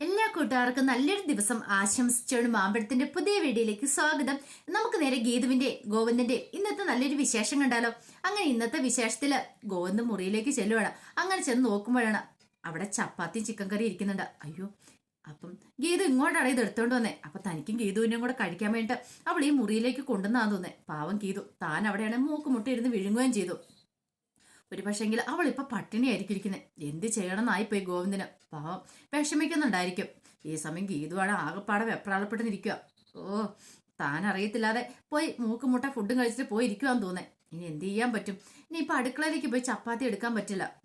എല്ലാ കൂട്ടുകാർക്കും നല്ലൊരു ദിവസം ആശംസിച്ചോണ്ട് മാമ്പഴത്തിന്റെ പുതിയ വീഡിയോയിലേക്ക് സ്വാഗതം. നമുക്ക് നേരെ ഗീതുവിന്റെ ഗോവിന്ദന്റെ ഇന്നത്തെ നല്ലൊരു വിശേഷം കണ്ടാലോ? അങ്ങനെ ഇന്നത്തെ വിശേഷത്തിൽ ഗോവിന്ദ് മുറിയിലേക്ക് ചെല്ലുവാണ്. അങ്ങനെ ചെന്ന് നോക്കുമ്പോഴാണ് അവിടെ ചപ്പാത്തിയും ചിക്കൻ കറി ഇരിക്കുന്നുണ്ട്. അയ്യോ അപ്പം ഗീതു ഇങ്ങോട്ടാണ് ഇത് എടുത്തോണ്ട് വന്നേ. അപ്പൊ തനിക്കും ഗീതുവിനെയും കൂടെ കഴിക്കാൻ വേണ്ടിട്ട് അവൾ ഈ മുറിയിലേക്ക് കൊണ്ടുവന്നാന്ന് തോന്നേ പാവം ഗീതു താൻ അവിടെയാണ് മൂക്ക് ഇരുന്ന് വിഴുങ്ങുകയും ചെയ്തു. ഒരു അവൾ ഇപ്പൊ പട്ടിണിയായിരിക്കും ഇരിക്കുന്നത് എന്ത് ചെയ്യണമെന്നായി പോയി ഗോവിന്ദന്. പാവം. വിഷമിക്കുന്നുണ്ടായിരിക്കും. ഈ സമയം ഗീതുവാണ് ആകെപ്പാടെ വെപ്രാളപ്പെട്ടിരിക്കുക ഓ താൻ അറിയത്തില്ലാതെ പോയി മൂക്കുമുട്ട ഫുഡും കഴിച്ചിട്ട് പോയി ഇരിക്കുവാന്ന് തോന്നേ. ഇനി എന്ത് ചെയ്യാൻ പറ്റും? ഇനി ഇപ്പൊ അടുക്കളയിലേക്ക് പോയി ചപ്പാത്തി എടുക്കാൻ പറ്റില്ല.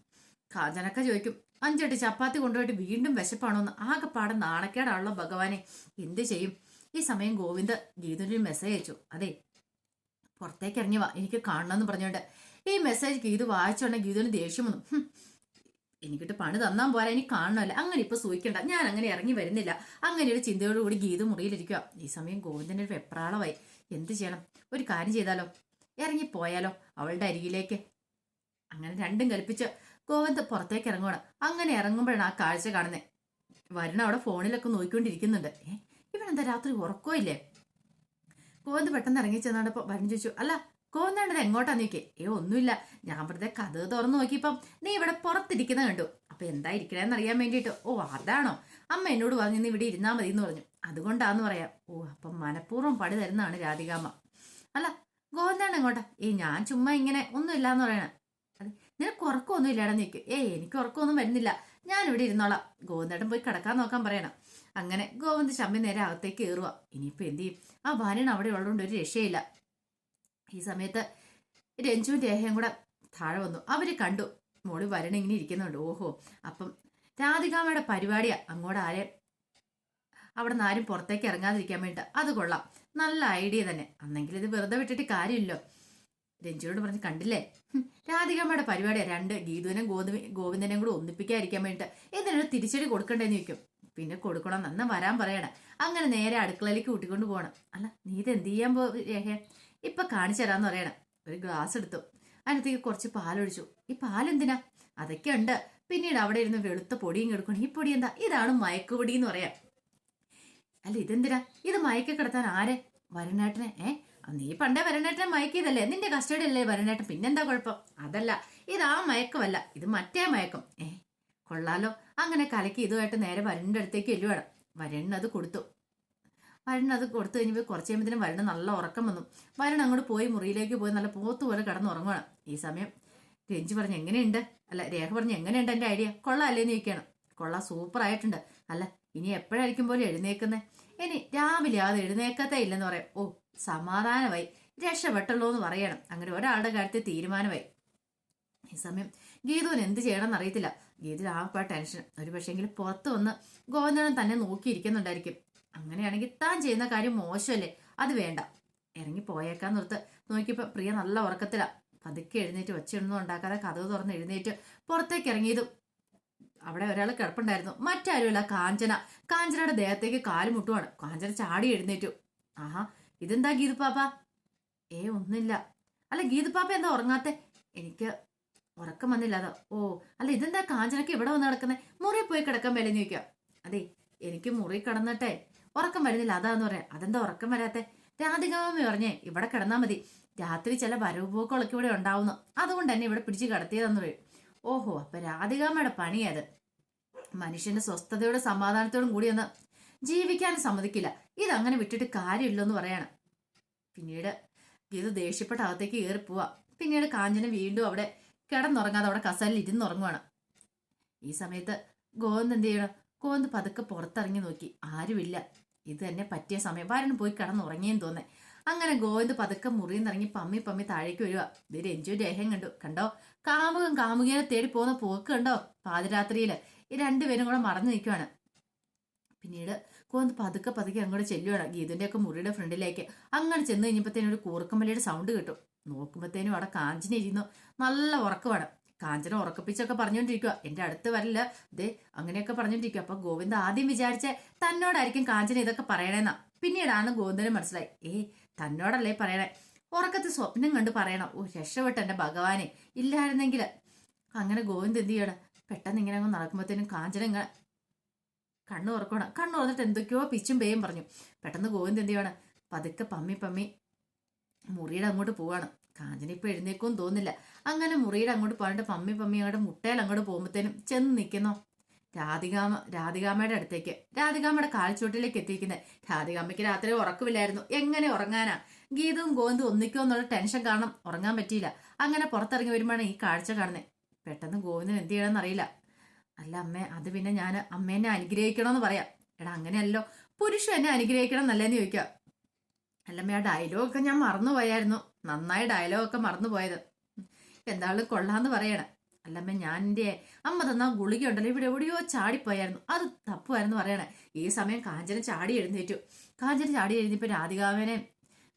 കാജനൊക്കെ ചോദിക്കും അഞ്ചെട്ട് ചപ്പാത്തി കൊണ്ടുപോയിട്ട് വീണ്ടും വിശപ്പാണോന്ന്? ആകെപ്പാടെ നാണക്കേടാണല്ലോ ഭഗവാനെ. എന്ത് ചെയ്യും? ഈ സമയം ഗോവിന്ദ് ഗീതുവിന് മെസ്സേജ് അയച്ചു. അതെ പുറത്തേക്ക് ഇറങ്ങി എനിക്ക് കാണണമെന്ന് പറഞ്ഞുകൊണ്ട് ഈ മെസ്സേജ് ഗീതു വായിച്ചോണ്ടെ ഗീതുവിന് ദേഷ്യം വന്നു. എനിക്കിട്ട് പണി തന്നാൻ പോരാ ഇനി കാണണമല്ല. അങ്ങനെ ഇപ്പൊ സൂയിക്കണ്ട. ഞാൻ അങ്ങനെ ഇറങ്ങി വരുന്നില്ല. അങ്ങനെ ഒരു ചിന്തയോടുകൂടി ഗീതു മുറിയിലിരിക്കുക ഈ സമയം ഗോവിന്ദന്റെ ഒരു വെപ്രാളമായി. എന്ത് ചെയ്യണം? ഒരു കാര്യം ചെയ്താലോ? ഇറങ്ങി പോയാലോ? അവളുടെ അരികിലേക്ക്. അങ്ങനെ രണ്ടും കൽപ്പിച്ച് ഗോവിന്ദ് പുറത്തേക്ക് ഇറങ്ങുവാണ്. അങ്ങനെ ഇറങ്ങുമ്പോഴാണ് ആ കാഴ്ച കാണുന്നത് വരുണ അവിടെ ഫോണിലൊക്കെ നോക്കിക്കൊണ്ടിരിക്കുന്നുണ്ട് ഏ? ഇവനെന്താ രാത്രി ഉറക്കോ ഇല്ലേ ഗോവിന്ദ് പെട്ടെന്ന് ഇറങ്ങി ചെന്നാണ്ടപ്പോ വരുൺ ചോദിച്ചു അല്ല ഗോവിന്ദാണ്ടത് എങ്ങോട്ടാ നീക്കേ ഏ ഒന്നുമില്ല. ഞാൻ വെറുതെ കഥ തുറന്നു നോക്കിയപ്പം നീ ഇവിടെ പുറത്തിരിക്കുന്ന കണ്ടു. അപ്പൊ എന്താ ഇരിക്കണേന്ന് അറിയാൻ വേണ്ടിയിട്ട്. ഓ അതാണോ? അമ്മ എന്നോട് പറഞ്ഞു നീ ഇവിടെ ഇരുന്നാ മതി എന്ന് പറഞ്ഞു. അതുകൊണ്ടാന്ന് പറയാം. ഓ അപ്പം മനഃപൂർവം പണി തരുന്നതാണ് രാധികാമ്മ. അല്ല ഗോവിന്ദാണ് എങ്ങോട്ടാ? ഏ ഞാൻ ചുമ്മാ ഇങ്ങനെ ഒന്നുമില്ല എന്ന് പറയണ. അതെ നിനക്ക് ഉറക്കമൊന്നും ഇല്ലാടെ നീക്ക്. ഏ എനിക്ക് ഉറക്കമൊന്നും വരുന്നില്ല. ഞാൻ ഇവിടെ ഇരുന്നോളാം. ഗോവിന്ദേട്ടൻ പോയി കിടക്കാൻ നോക്കാൻ പറയണം. അങ്ങനെ ഗോവിന്ദ് ശമ്മി നേരെ അകത്തേക്ക് കയറുക ഇനിയിപ്പോ എന്ത് ചെയ്യും? ആ ഭാര്യൻ അവിടെ ഉള്ളതുകൊണ്ട് ഒരു രക്ഷയില്ല. ഈ സമയത്ത് രഞ്ജുവും രേഖയും കൂടെ താഴെ വന്നു. അവർ കണ്ടു. മോൾ വരണ ഇങ്ങനെ ഇരിക്കുന്നുണ്ട്. ഓഹോ. അപ്പം രാധികാമ്മയുടെ പരിപാടിയാ. അങ്ങോട്ട് ആരെ അവിടെ നിന്ന് ആരും പുറത്തേക്ക് ഇറങ്ങാതിരിക്കാൻ വേണ്ടി അത് കൊള്ളാം. നല്ല ഐഡിയ തന്നെ. അന്നെങ്കിൽ ഇത് വെറുതെ വിട്ടിട്ട് കാര്യമില്ലോ. രഞ്ജുനോട് പറഞ്ഞ് കണ്ടില്ലേ? രാധികാമ്മയുടെ പരിപാടിയാ. രണ്ട് ഗീതുവിനും ഗോവി ഗോവിന്ദനെയും കൂടെ ഒന്നിപ്പിക്കാതിരിക്കാൻ വേണ്ടിട്ട് ഇതിനൊരു തിരിച്ചടി കൊടുക്കണ്ടേന്ന് ചോദിക്കും. പിന്നെ കൊടുക്കണം നന്ന വരാൻ പറയണം. അങ്ങനെ നേരെ അടുക്കളയിലേക്ക് കൂട്ടിക്കൊണ്ട് പോകണം. അല്ല നീ ഇത് എന്ത് ചെയ്യാൻ പോ രേഖ ഇപ്പൊ കാണിച്ചു തരാന്ന് പറയണം. ഒരു ഗ്ലാസ് എടുത്തു. അതിനകത്തേക്ക് കുറച്ച് പാലൊഴിച്ചു. ഈ പാലെന്തിനാ? അതൊക്കെ ഉണ്ട്. പിന്നീട് അവിടെ ഇരുന്ന് വെളുത്ത പൊടിയും കിടക്കണം ഈ പൊടി എന്താ? ഇതാണ് മയക്കുപൊടി എന്ന് പറയാം. അല്ല ഇതെന്തിനാ? ഇത് മയക്ക കിടത്താൻ ആരെ? വരനേട്ടനെ. ഏ? നീ പണ്ടേ വരനേട്ടനെ മയക്കിയതല്ലേ? നിന്റെ കസ്റ്റഡി അല്ലേ വരനേട്ടൻ? പിന്നെന്താ കുഴപ്പം? അതല്ല. ഇത് ആ മയക്കമല്ല. ഇത് മറ്റേ മയക്കം. ഏ? കൊള്ളാലോ. അങ്ങനെ കലക്കി ഇതുമായിട്ട് നേരെ വരന്റെ അടുത്തേക്ക് എല്ലുവേണം. വരണ്ണത് കൊടുത്തു. വരുൺ അത് കൊടുത്തു കഴിഞ്ഞപ്പോൾ കുറച്ച് കഴിയുമ്പോഴത്തേനും വരുണ് നല്ല ഉറക്കം വന്നു. വരുണ് അങ്ങോട്ട് പോയി മുറിയിലേക്ക് പോയി നല്ല പോത്ത് പോലെ കിടന്ന് ഉറങ്ങുകയാണ് ഈ സമയം രഞ്ജി പറഞ്ഞു എങ്ങനെയുണ്ട്? അല്ല രേഖ പറഞ്ഞു എങ്ങനെയുണ്ട് എന്റെ ഐഡിയ? കൊള്ളാം അല്ലേന്ന് ചോദിക്കണം കൊള്ളാം സൂപ്പർ ആയിട്ടുണ്ട് അല്ല ഇനി എപ്പോഴായിരിക്കും പോലെ എഴുന്നേക്കുന്നത് ഇനി രാവിലെ അത് എഴുന്നേക്കത്തേ ഇല്ലെന്ന് പറയാം. ഓ സമാധാനമായി. രക്ഷപ്പെട്ടുള്ളൂ എന്ന് പറയണം. അങ്ങനെ ഒരാളുടെ കാര്യത്തിൽ തീരുമാനമായി. ഈ സമയം ഗീതുവിന് എന്ത് ചെയ്യണമെന്ന് അറിയത്തില്ല. ഗീതു ആ ടെൻഷൻ. ഒരു പക്ഷേങ്കിൽ പുറത്ത് വന്ന് ഗോവിന്ദനം തന്നെ നോക്കിയിരിക്കുന്നുണ്ടായിരിക്കും. അങ്ങനെയാണെങ്കിൽ താൻ ചെയ്യുന്ന കാര്യം മോശമല്ലേ? അത് വേണ്ട. ഇറങ്ങി പോയേക്കാൻ നിർത്ത്. നോക്കിയപ്പോൾ പ്രിയ നല്ല ഉറക്കത്തിലാ. പതുക്കെ എഴുന്നേറ്റ് ഒച്ചയൊന്നും ഉണ്ടാക്കാതെ കഥവ് തുറന്ന് എഴുന്നേറ്റ് പുറത്തേക്ക് ഇറങ്ങിയതും അവിടെ ഒരാൾ കിടപ്പുണ്ടായിരുന്നു. മറ്റാരുമല്ല കാഞ്ചന. കാഞ്ചനയുടെ ദേഹത്തേക്ക് കാൽ മുട്ടുവാണ്. കാഞ്ചന ചാടി എഴുന്നേറ്റു. ആഹാ ഇതെന്താ ഗീതുപ്പാപ്പ ഏ ഒന്നില്ല അല്ല ഗീതുപ്പാപ്പ എന്താ ഉറങ്ങാത്തെ? എനിക്ക് ഉറക്കം വന്നില്ല അതാ. ഓ അല്ല ഇതെന്താ കാഞ്ചനക്ക് ഇവിടെ വന്ന് കിടക്കുന്നത് മുറി പോയി കിടക്കാൻ വില ചോദിക്കാം അതെ എനിക്ക് മുറി കിടന്നിട്ടെ. ഉറക്കം വരുന്നില്ല. അതാന്ന് പറയാം. അതെന്താ ഉറക്കം വരാത്തെ? രാധികാമി പറഞ്ഞേ ഇവിടെ കിടന്നാൽ മതി. രാത്രി ചില വരവുപോക്കുകളൊക്കെ ഇവിടെ ഉണ്ടാവുന്നു. അതുകൊണ്ട് തന്നെ ഇവിടെ പിടിച്ച് കിടത്തിയതെന്ന് പറയും. ഓഹോ അപ്പൊ രാധികാമ്മയുടെ പണിയത് മനുഷ്യന്റെ സ്വസ്ഥതയോടും സമാധാനത്തോടും ഒന്ന് ജീവിക്കാൻ സമ്മതിക്കില്ല. ഇതങ്ങനെ വിട്ടിട്ട് കാര്യമില്ലെന്ന് പറയാണ്. പിന്നീട് ഇത് ദേഷ്യപ്പെട്ട അകത്തേക്ക് കയറി പോവാ. പിന്നീട് കാഞ്ചന വീണ്ടും അവിടെ കിടന്നുറങ്ങാതെ അവിടെ കസലിൽ ഇരുന്നുറങ്ങുവാണ് ഈ സമയത്ത് ഗോവന്ത് എന്ത് ചെയ്യണം? ഗോവന്ത് പതുക്കെ പുറത്തിറങ്ങി നോക്കി. ആരുമില്ല. ഇത് തന്നെ പറ്റിയ സമയം. വാരന് പോയി കിടന്നുറങ്ങിയെന്ന് തോന്നേ. അങ്ങനെ ഗോവിന്ദ് പതുക്കെ മുറിയിൽ നിന്ന് ഇറങ്ങി പമ്മി പമ്മി താഴേക്ക് വരിക. ഇത് രഞ്ജു രേഖം കണ്ടു. കണ്ടോ? കാമുകൻ കാമുകനെ തേടി പോകുന്ന പോക്ക് കണ്ടോ? പാതിരാത്രിയിൽ ഈ രണ്ടുപേരും കൂടെ മറന്നു നിൽക്കുവാണ്. പിന്നീട് കോന്ന് പതുക്കെ പതുക്കെ അങ്ങോട്ട് ചെല്ലുവാണ്. ഗീതിന്റെ ഒക്കെ മുറിയുടെ ഫ്രണ്ടിലേക്ക്. അങ്ങനെ ചെന്ന് കഴിഞ്ഞപ്പോഴത്തേനും ഒരു കൂർക്കമ്പലിയുടെ സൗണ്ട് കിട്ടും. നോക്കുമ്പോഴത്തേനും അവിടെ കാഞ്ചിനിരുന്നു നല്ല ഉറക്കമാണ്. കാഞ്ചന ഉറക്കപ്പിച്ചൊക്കെ പറഞ്ഞുകൊണ്ടിരിക്കുക എന്റെ അടുത്ത് വരില്ല. ദേ അങ്ങനെയൊക്കെ പറഞ്ഞുകൊണ്ടിരിക്കുക അപ്പൊ ഗോവിന്ദ ആദ്യം വിചാരിച്ച തന്നോടായിരിക്കും കാഞ്ചന ഇതൊക്കെ പറയണേന്നാ. പിന്നീടാണ് ഗോവിന്ദന് മനസ്സിലായി. ഏ തന്നോടല്ലേ പറയണേ? ഉറക്കത്തെ സ്വപ്നം കണ്ട് പറയണം. ഓ രക്ഷപ്പെട്ട എന്റെ ഭഗവാനെ. ഇല്ലായിരുന്നെങ്കിൽ. അങ്ങനെ ഗോവിന്ദ് എന്ത് ചെയ്യണം? പെട്ടെന്ന് ഇങ്ങനെ അങ്ങ് നടക്കുമ്പോഴത്തേനും കാഞ്ചന ഇങ്ങനെ കണ്ണു ഉറക്കണം കണ്ണു തുറന്നിട്ട് എന്തൊക്കെയോ പിച്ചും പേയും പറഞ്ഞു. പെട്ടെന്ന് ഗോവിന്ദ് എന്ത് ചെയ്യണം? പതുക്കെ പമ്മി പമ്മി മുറിയുടെ അങ്ങോട്ട് പോവാണ്. കാഞ്ചന ഇപ്പൊ എഴുന്നേക്കും തോന്നില്ല അങ്ങനെ മുറിയുടെ അങ്ങോട്ട് പോയിട്ട് പമ്മി പമ്മി അങ്ങോട്ട് മുട്ടയിൽ അങ്ങോട്ട് പോകുമ്പോഴത്തേനും ചെന്ന് നിൽക്കുന്നോ. രാധികാമ രാധികാമയുടെ അടുത്തേക്ക്. രാധികാമയുടെ കാൽച്ചുവട്ടിലേക്ക് എത്തിക്കുന്നത് രാധികാമയ്ക്ക് രാത്രി ഉറക്കമില്ലായിരുന്നു. എങ്ങനെ ഉറങ്ങാനാ? ഗീതവും ഗോവിന്ദും ഒന്നിക്കോ എന്നുള്ള ടെൻഷൻ കാരണം ഉറങ്ങാൻ പറ്റിയില്ല. അങ്ങനെ പുറത്തിറങ്ങി വരുമ്പോഴാണ് ഈ കാഴ്ച കാണുന്നത് പെട്ടെന്ന് ഗോവിന്ദൻ എന്ത് ചെയ്യണമെന്ന് അറിയില്ല. അല്ല അമ്മേ അത് പിന്നെ ഞാൻ അമ്മേനെ അനുഗ്രഹിക്കണമെന്ന് പറയാം. എടാ അങ്ങനെയല്ലോ. പുരുഷൻ എന്നെ അനുഗ്രഹിക്കണം എന്നല്ലേന്ന് ചോദിക്കുക. അല്ലമ്മേ ആ ഡയലോഗൊക്കെ ഞാൻ മറന്നുപോയായിരുന്നു. നന്നായി ഡയലോഗൊക്കെ മറന്നുപോയത്. എന്താളും കൊള്ളാന്ന് പറയണേ. അല്ലമ്മ ഞാൻ എന്റെ അമ്മ തന്ന ഗുളിക ഉണ്ടല്ലോ ഇവിടെ എവിടെയോ ചാടിപ്പോയായിരുന്നു. അത് തപ്പുമായിരുന്നു പറയണേ. ഈ സമയം കാഞ്ചന ചാടി എഴുന്നേറ്റു. കാഞ്ചന ചാടി എഴുന്നേറ്റ് രാധികാവനെ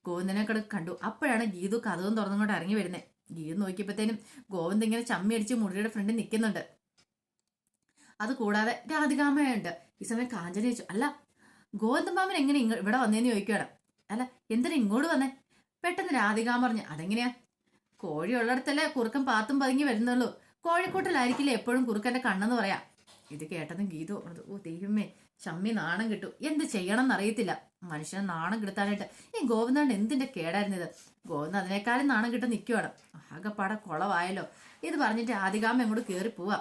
ഗോവിന്ദനെ കണ്ടു അപ്പോഴാണ് ഗീതു കഥവും തുറന്നുകൊണ്ട് ഇറങ്ങി വരുന്നത് ഗീതു നോക്കിയപ്പോഴത്തേനും ഗോവിന്ദ് ഇങ്ങനെ ചമ്മി അടിച്ച് മുറിയുടെ ഫ്രണ്ടിൽ നിൽക്കുന്നുണ്ട് അത് കൂടാതെ രാധികാമയുണ്ട്. ഈ സമയം കാഞ്ചന ചോദിച്ചു അല്ല ഗോവിന്ദമാമൻ എങ്ങനെ ഇങ്ങ ഇവിടെ വന്നേന്ന് ചോദിക്കുകയാണ് അല്ല എന്തിനാ ഇങ്ങോട്ട് വന്നേ? പെട്ടെന്ന് രാധിക പറഞ്ഞു അതെങ്ങനെയാ? കോഴി ഉള്ളിടത്തല്ലേ കുറുക്കൻ പാത്തും പതുങ്ങി വരുന്നുള്ളൂ. കോഴിക്കൂട്ടിലായിരിക്കില്ല എപ്പോഴും കുറുക്കന്റെ കണ്ണെന്ന് പറയാം. ഇത് കേട്ടതും ഗീതു ഓ ദൈവമേ ചമ്മി നാണം കിട്ടു. എന്ത് ചെയ്യണം എന്നറിയത്തില്ല മനുഷ്യനെ നാണം കിടത്താനായിട്ട് ഈ ഗോവിന്ദൻ എന്തിന്റെ കേടായിരുന്നു ഇത് ഗോവിന്ദൻ അതിനേക്കാളും നാണം കിട്ടും നിൽക്കുവാണ് ആകെപ്പാടെ കുളവായല്ലോ. ഇത് പറഞ്ഞിട്ട് ആദികാമ അങ്ങോട്ട് കയറി പോവാ.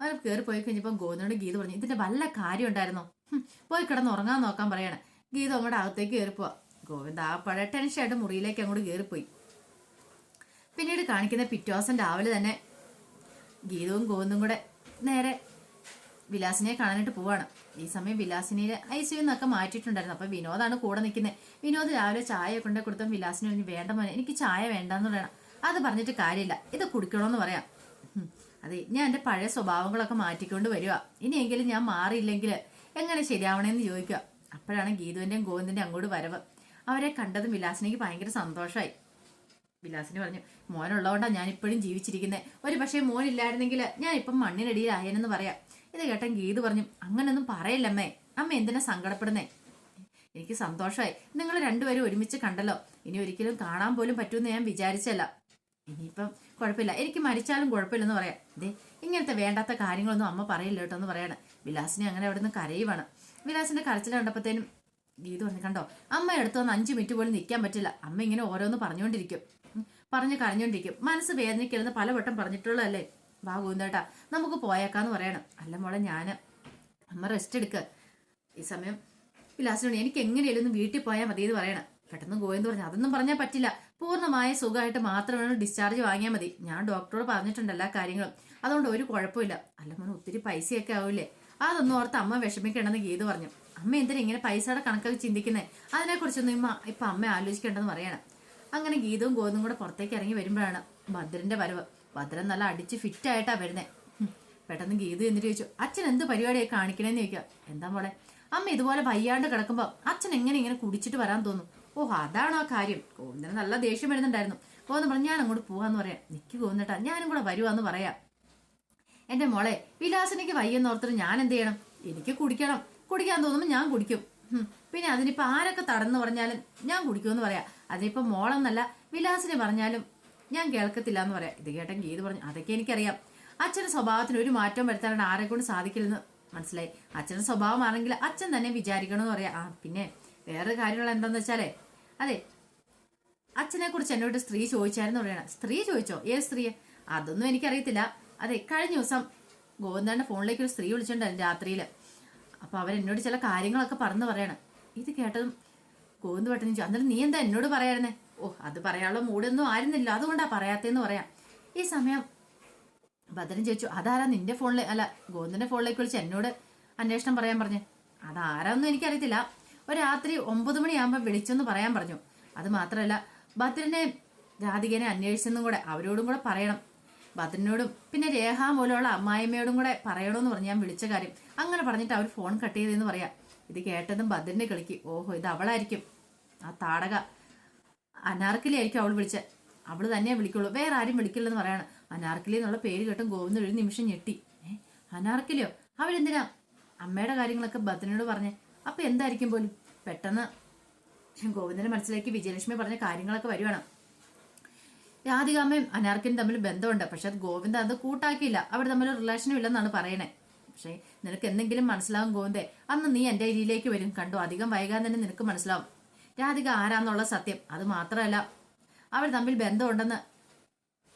അവർ കയറി പോയി കഴിഞ്ഞപ്പോൾ ഗോവിന്ദനോട് ഗീത പറഞ്ഞു ഇതിന്റെ വല്ല കാര്യം ഉണ്ടായിരുന്നോ? പോയി കിടന്ന് ഉറങ്ങാൻ നോക്കാൻ പറയണേ. ഗീത അങ്ങോട്ട് അകത്തേക്ക് കയറി പോവാ. ഗോവിന്ദ ആ പഴയ ടെൻഷനായിട്ട് മുറിയിലേക്ക് അങ്ങോട്ട് കയറിപ്പോയി പിന്നീട് കാണിക്കുന്ന പിറ്റോസം രാവിലെ തന്നെ ഗീതവും ഗോവിന്ദും കൂടെ നേരെ വിലാസിനെ കാണാനായിട്ട് പോവാണ്. ഈ സമയം വിലാസിനെ ഐ സി എന്നൊക്കെ മാറ്റിയിട്ടുണ്ടായിരുന്നു. അപ്പൊ വിനോദാണ് കൂടെ നിൽക്കുന്നത് വിനോദ് രാവിലെ ചായ കൊണ്ടേ കൊടുത്തും വിലാസിന് പറഞ്ഞു വേണ്ട മോനെ എനിക്ക് ചായ വേണ്ടെന്ന് പറയണം. അത് പറഞ്ഞിട്ട് കാര്യമില്ല. ഇത് കുടിക്കണമെന്ന് പറയാം. അതെ ഞാൻ എന്റെ പഴയ സ്വഭാവങ്ങളൊക്കെ മാറ്റിക്കൊണ്ട് വരിക ഇനിയെങ്കിലും ഞാൻ മാറിയില്ലെങ്കിൽ എങ്ങനെ ശരിയാവണേന്ന് ചോദിക്കുക. അപ്പോഴാണ് ഗീതുവിന്റെയും ഗോവിന്ദിന്റെയും അങ്ങോട്ട് വരവ്. അവരെ കണ്ടതും വിലാസിനേക്ക് ഭയങ്കര സന്തോഷമായി വിലാസിന് പറഞ്ഞു മോനുള്ളതുകൊണ്ടാണ് ഞാൻ ഇപ്പോഴും ജീവിച്ചിരിക്കുന്നത് ഒരു പക്ഷേ മോനില്ലായിരുന്നെങ്കിൽ ഞാൻ ഇപ്പം മണ്ണിനടിയിലായെന്ന് പറയാം. ഇത് കേട്ടൻ ഗീത് പറഞ്ഞു അങ്ങനൊന്നും പറയല്ലമ്മേ. അമ്മ എന്തിനാ സങ്കടപ്പെടുന്നേ? എനിക്ക് സന്തോഷമായി നിങ്ങൾ രണ്ടുപേരും ഒരുമിച്ച് കണ്ടല്ലോ. ഇനി ഒരിക്കലും കാണാൻ പോലും പറ്റുമെന്ന് ഞാൻ വിചാരിച്ചല്ല. ഇനിയിപ്പം കുഴപ്പമില്ല. എനിക്ക് മരിച്ചാലും കുഴപ്പമില്ലെന്ന് പറയാം. ദേ ഇങ്ങനത്തെ വേണ്ടാത്ത കാര്യങ്ങളൊന്നും അമ്മ പറയില്ല കേട്ടോ എന്ന് പറയാണ്. വിലാസിനെ അങ്ങനെ അവിടെ നിന്ന് കരയുവാണ്. വിലാസിന്റെ കരച്ചിൽ കണ്ടപ്പോഴത്തേനും ഗീത പറഞ്ഞു കണ്ടോ അമ്മ എടുത്തു വന്ന് അഞ്ച് മിനിറ്റ് പോലും നിൽക്കാൻ പറ്റില്ല. അമ്മ ഇങ്ങനെ ഓരോന്ന് പറഞ്ഞുകൊണ്ടിരിക്കും. പറഞ്ഞു കരഞ്ഞുകൊണ്ടിരിക്കും. മനസ്സ് വേദനിക്കരുന്ന് പലവട്ടം പറഞ്ഞിട്ടുള്ളതല്ലേ? വാ ഗോവിന്ദേട്ടാ നമുക്ക് പോയേക്കാന്ന് പറയണം. അല്ല മോളെ ഞാൻ അമ്മ റെസ്റ്റ് എടുക്കുക ഈ സമയം വിലാസിനോട് എനിക്ക് എങ്ങനെയാലും ഒന്ന് വീട്ടിൽ പോയാൽ മതി എന്ന് പറയണം. പെട്ടെന്ന് ഗോവിന്ദ് പറഞ്ഞു അതൊന്നും പറഞ്ഞാൽ പറ്റില്ല. പൂർണമായ സുഖമായിട്ട് മാത്രമാണ് ഡിസ്ചാർജ് വാങ്ങിയാൽ മതി. ഞാൻ ഡോക്ടറോട് പറഞ്ഞിട്ടുണ്ട് എല്ലാ കാര്യങ്ങളും. അതുകൊണ്ട് ഒരു കുഴപ്പമില്ല. അല്ല മോനെ ഒത്തിരി പൈസയൊക്കെ ആവില്ലേ? അതൊന്നും ഓർത്ത് അമ്മ വിഷമിക്കണമെന്ന് ഗീത് പറഞ്ഞു. അമ്മ എന്തിനാ ഇങ്ങനെ പൈസയുടെ കണക്കൊക്കെ ചിന്തിക്കുന്നത് അതിനെക്കുറിച്ചൊന്നും ഇമ്മ ഇപ്പൊ അമ്മ ആലോചിക്കേണ്ടെന്ന് പറയണം. അങ്ങനെ ഗീതവും ഗോതും കൂടെ പുറത്തേക്ക് ഇറങ്ങി വരുമ്പോഴാണ് ഭദ്രന്റെ വരവ്. ഭദ്രൻ നല്ല അടിച്ച് ഫിറ്റ് ആയിട്ടാ വരുന്നേ. പെട്ടെന്ന് ഗീതു എന്നിട്ട് ചോദിച്ചു അച്ഛൻ എന്ത് പരിപാടിയായി കാണിക്കണേന്ന് ചോദിക്കുക എന്താ മോളെ? അമ്മ ഇതുപോലെ വയ്യാണ്ട് കിടക്കുമ്പോ അച്ഛൻ എങ്ങനെ ഇങ്ങനെ കുടിച്ചിട്ട് വരാൻ തോന്നും? ഓ അതാണ് ആ കാര്യം. ഗോവിന്ദന് നല്ല ദേഷ്യം വരുന്നുണ്ടായിരുന്നു. ഗോവിന്ദൻ പറഞ്ഞു ഞാൻ അങ്ങോട്ട് പോവാന്ന് പറയാം. നിക്ക് ഗോവിന്ദട്ടാ ഞാനും കൂടെ വരുവാന്ന് പറയാം. എന്റെ മോളെ വിലാസനിക്ക് വയ്യെന്നോർത്തിട്ട് ഞാൻ എന്ത് ചെയ്യണം? എനിക്ക് കുടിക്കണം. കുടിക്കാൻ തോന്നുമ്പോൾ ഞാൻ കുടിക്കും. പിന്നെ അതിനിപ്പോ ആരൊക്കെ തടന്ന് പറഞ്ഞാലും ഞാൻ കുടിക്കുമെന്ന് പറയാം. അതിനിപ്പോൾ മോളെന്നല്ല വിലാസിനെ പറഞ്ഞാലും ഞാൻ കേൾക്കത്തില്ല എന്ന് പറയാം. ഇത് കേട്ടൻ ഗീത് പറഞ്ഞു അതൊക്കെ എനിക്കറിയാം. അച്ഛന്റെ സ്വഭാവത്തിന് ഒരു മാറ്റം വരുത്താനാണ് ആരെ കൊണ്ട് സാധിക്കില്ലെന്ന് മനസ്സിലായി. അച്ഛന്റെ സ്വഭാവമാണെങ്കിൽ അച്ഛൻ തന്നെ വിചാരിക്കണമെന്ന് പറയാം. ആ പിന്നെ വേറെ കാര്യങ്ങൾ എന്താണെന്ന് വെച്ചാലേ അതെ അച്ഛനെ കുറിച്ച് എന്നോട് സ്ത്രീ ചോദിച്ചായിരുന്നു പറയണം. സ്ത്രീ ചോദിച്ചോ? ഏത് സ്ത്രീയെ? അതൊന്നും എനിക്കറിയത്തില്ല. അതെ കഴിഞ്ഞ ദിവസം ഗോവിന്ദന്റെ ഫോണിലേക്ക് ഒരു സ്ത്രീ വിളിച്ചിട്ടുണ്ടായിരുന്നു രാത്രിയിൽ അപ്പൊ അവരെന്നോട് ചില കാര്യങ്ങളൊക്കെ പറഞ്ഞു പറയണം. ഇത് കേട്ടതും ഗോവിന്ദ് പെട്ടെന്ന് ചോദിച്ചു അന്നേരം നീ എന്താ എന്നോട് പറയായിരുന്നേ? ഓ അത് പറയാനുള്ള മൂടൊന്നും ആയിരുന്നില്ല. അതുകൊണ്ടാ പറയാത്തേന്ന് പറയാം. ഈ സമയം ഭദ്രൻ ചോദിച്ചു അതാരാ നിന്റെ ഫോണിൽ അല്ല ഗോവിന്ദന്റെ ഫോണിലേക്ക് വിളിച്ച് എന്നോട് അന്വേഷണം പറയാൻ പറഞ്ഞു? അതാരാന്നും എനിക്കറിയത്തില്ല. ഒരു രാത്രി ഒമ്പത് മണിയാകുമ്പോൾ വിളിച്ചെന്ന് പറയാൻ പറഞ്ഞു. അത് മാത്രമല്ല ഭദ്രനെ രാധികനെ അന്വേഷിച്ചെന്നും കൂടെ അവരോടും കൂടെ പറയണം. ഭദ്രനോടും പിന്നെ രേഖ പോലെയുള്ള അമ്മായിമ്മയോടും കൂടെ പറയണമെന്ന് പറഞ്ഞ് ഞാൻ വിളിച്ച കാര്യം. അങ്ങനെ പറഞ്ഞിട്ട് അവർ ഫോൺ കട്ട് ചെയ്തെന്ന് പറയാം. ഇത് കേട്ടതും ഭദ്രനെ കളിക്ക് ഓഹോ ഇത് അവളായിരിക്കും. ആ താടക. അനാർക്കലി ആയിരിക്കും അവൾ വിളിച്ച. അവൾ തന്നെ വിളിക്കുള്ളൂ. വേറെ ആരും വിളിക്കില്ലെന്ന് പറയാണ്. അനാർക്കലി എന്നുള്ള പേര് കേട്ടും ഗോവിന്ദ് ഒരു നിമിഷം ഞെട്ടി. ഏ അനാർക്കലിയോ? അവരെന്തിനാ? അമ്മയുടെ കാര്യങ്ങളൊക്കെ ഭദ്രനോട് പറഞ്ഞേ. അപ്പൊ എന്തായിരിക്കും പോലും? പെട്ടെന്ന് ഗോവിന്ദന്റെ മനസ്സിലേക്ക് വിജയലക്ഷ്മി പറഞ്ഞ കാര്യങ്ങളൊക്കെ വരുവാണ്. രാധികാമ്മയും അനാർക്കനും തമ്മിൽ ബന്ധമുണ്ട്. പക്ഷെ അത് ഗോവിന്ദ അത് കൂട്ടാക്കിയില്ല. അവർ തമ്മിൽ റിലേഷനും ഇല്ലെന്നാണ് പറയണേ. പക്ഷേ നിനക്ക് എന്തെങ്കിലും മനസ്സിലാവും ഗോവിന്ദേ. അന്ന് നീ എന്റെ ഏരിയയിലേക്ക് വരും. കണ്ടു അധികം വൈകാൻ തന്നെ നിനക്ക് മനസ്സിലാവും. രാധിക ആരാന്നുള്ള സത്യം. അത് മാത്രമല്ല അവർ തമ്മിൽ ബന്ധമുണ്ടെന്ന്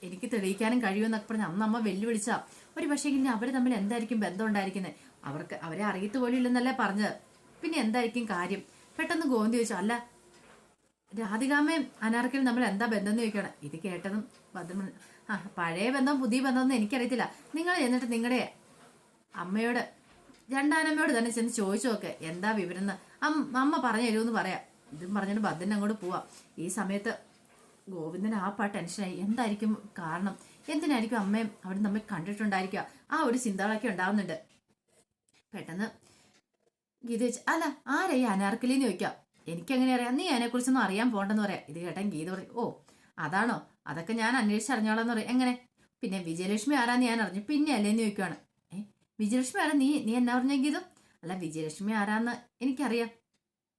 എനിക്ക് തെളിയിക്കാനും കഴിയുമെന്നൊക്കെ പറഞ്ഞ് അന്ന് അമ്മ വെല്ലുവിളിച്ചാ. ഒരു പക്ഷേ ഇനി അവർ തമ്മിൽ എന്തായിരിക്കും ബന്ധം ഉണ്ടായിരിക്കുന്നത് അവർക്ക് അവരെ അറിയത്ത് പോലും ഇല്ലെന്നല്ലേ പറഞ്ഞത് പിന്നെ എന്തായിരിക്കും കാര്യം? പെട്ടെന്ന് ഗോവിന്ദ് ചോദിച്ചു അല്ല രാധികാമ്മയും അനാർക്കലും നമ്മൾ എന്താ ബന്ധം എന്ന് ചോദിക്കണം ഇത് കേട്ടതും ഭദ്രമ ആ പഴയ ബന്ധം പുതിയ ബന്ധം ഒന്നും എനിക്കറിയത്തില്ല. നിങ്ങൾ എന്നിട്ട് നിങ്ങളുടെ അമ്മയോട് രണ്ടാനമ്മയോട് തന്നെ ചെന്ന് ചോദിച്ചു നോക്കെ എന്താ വിവരം എന്ന്. അമ്മ പറഞ്ഞു തരുമെന്ന് പറയാം. ഇതും പറഞ്ഞിട്ട് ഭദ്രൻ അങ്ങോട്ട് പോവാം. ഈ സമയത്ത് ഗോവിന്ദൻ ആ പാ ടെൻഷനായി. എന്തായിരിക്കും കാരണം? എന്തിനായിരിക്കും അമ്മയും അവിടെ നമ്മൾ കണ്ടിട്ടുണ്ടായിരിക്കുക? ആ ഒരു ചിന്തകളൊക്കെ ഉണ്ടാവുന്നുണ്ട്. പെട്ടെന്ന് ഗീത അല്ല ആരായി അനാർക്കലിന്ന് ചോദിക്കാം എനിക്കെങ്ങനെ അറിയാം. നീ അതിനെക്കുറിച്ചൊന്നും അറിയാൻ പോകണ്ടെന്ന് പറയാം. ഇത് കേട്ടാൻ ഗീത പറയും ഓ അതാണോ? അതൊക്കെ ഞാൻ അന്വേഷിച്ചറിഞ്ഞോളാന്ന് പറയും. എങ്ങനെ? പിന്നെ വിജയലക്ഷ്മി ആരാന്ന് ഞാൻ അറിഞ്ഞു. പിന്നെ അല്ലേന്ന് ചോദിക്കുവാണ്. ഏ വിജയലക്ഷ്മി ആരാ? നീ നീ എന്നാ പറഞ്ഞ ഗീതം? അല്ല വിജയലക്ഷ്മി ആരാന്ന് എനിക്കറിയാം.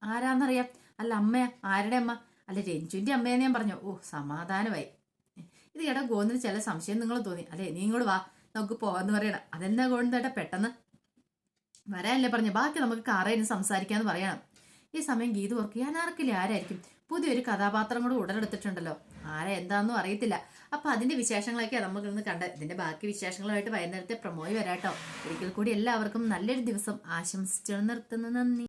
ആരാന്നറിയാം? അല്ല അമ്മയാ. ആരുടെ അമ്മ? അല്ല രഞ്ജുവിന്റെ അമ്മയെന്ന് ഞാൻ പറഞ്ഞു. ഓ സമാധാനമായി. ഇത് കേട്ടാ ഗോന്നിന് ചില സംശയം നിങ്ങൾ തോന്നി. അല്ലേ നീ ഇങ്ങോട്ട് വാ. നമുക്ക് പോവാന്ന് പറയണം. അതെന്താ ഗോവിന്ദേട്ടാ? പെട്ടെന്ന്? വരാനല്ലേ പറഞ്ഞു. ബാക്കി നമുക്ക് കാറേനും സംസാരിക്കാന്ന് പറയണം. ഈ സമയം ഗീത് ഓർക്കുക ആർക്കില്ല? ആരായിരിക്കും? പുതിയൊരു കഥാപാത്രം കൂടെ ഉടലെടുത്തിട്ടുണ്ടല്ലോ. ആരാ എന്താണെന്നും അറിയത്തില്ല. അപ്പൊ അതിന്റെ വിശേഷങ്ങളൊക്കെ നമുക്ക് ഇന്ന് കണ്ട് ഇതിന്റെ ബാക്കി വിശേഷങ്ങളുമായിട്ട് വൈകുന്നേരത്തെ പ്രമോയി വരാട്ടോ. ഒരിക്കൽ കൂടി എല്ലാവർക്കും നല്ലൊരു ദിവസം ആശംസിച്ചു നിർത്തുന്നു. നന്ദി.